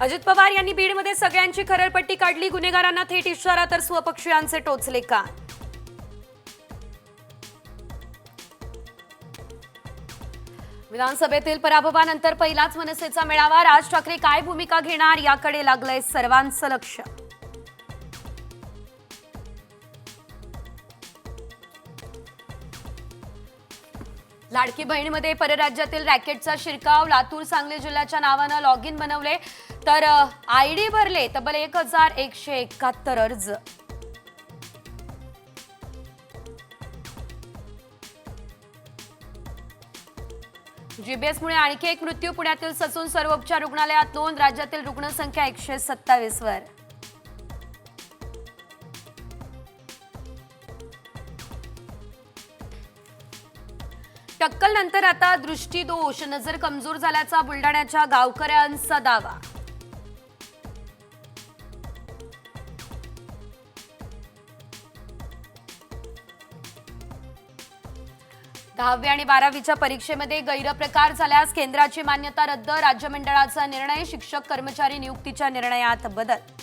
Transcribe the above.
अजित पवार यांनी बीडमध्ये सगळ्यांची खरडपट्टी काढली. गुन्हेगारांना थेट इशारा तर स्वपक्षीयांचे टोचले कान. विधानसभेतील पराभवानंतर पहिलाच मनसेचा मेळावा. राज ठाकरे काय भूमिका घेणार याकडे लागलंय सर्वांचं लक्ष. लाडकी बहिणीमध्ये परराज्यातील रॅकेटचा शिरकाव लातूर सांगली जिल्ह्याच्या नावानं लॉग इन बनवले तर आय डी भरले तब्बल एक हजार एकशे एकाहत्तर अर्ज. जीबीएसमुळे आणखी एक मृत्यू पुण्यातील ससून सर्वोपचार रुग्णालयात नोंद राज्यातील रुग्णसंख्या एकशे सत्तावीस वर. टक्कल नंतर आता दृष्टीदोष नजर कमजोर झाल्याचा बुलढाण्याच्या गावकऱ्यांचा दावा. दहावी आणि बारावीच्या परीक्षेमध्ये गैरप्रकार झाल्यास केंद्राची मान्यता रद्द राज्य मंडळाचा निर्णय शिक्षक कर्मचारी नियुक्तीच्या निर्णयात बदल.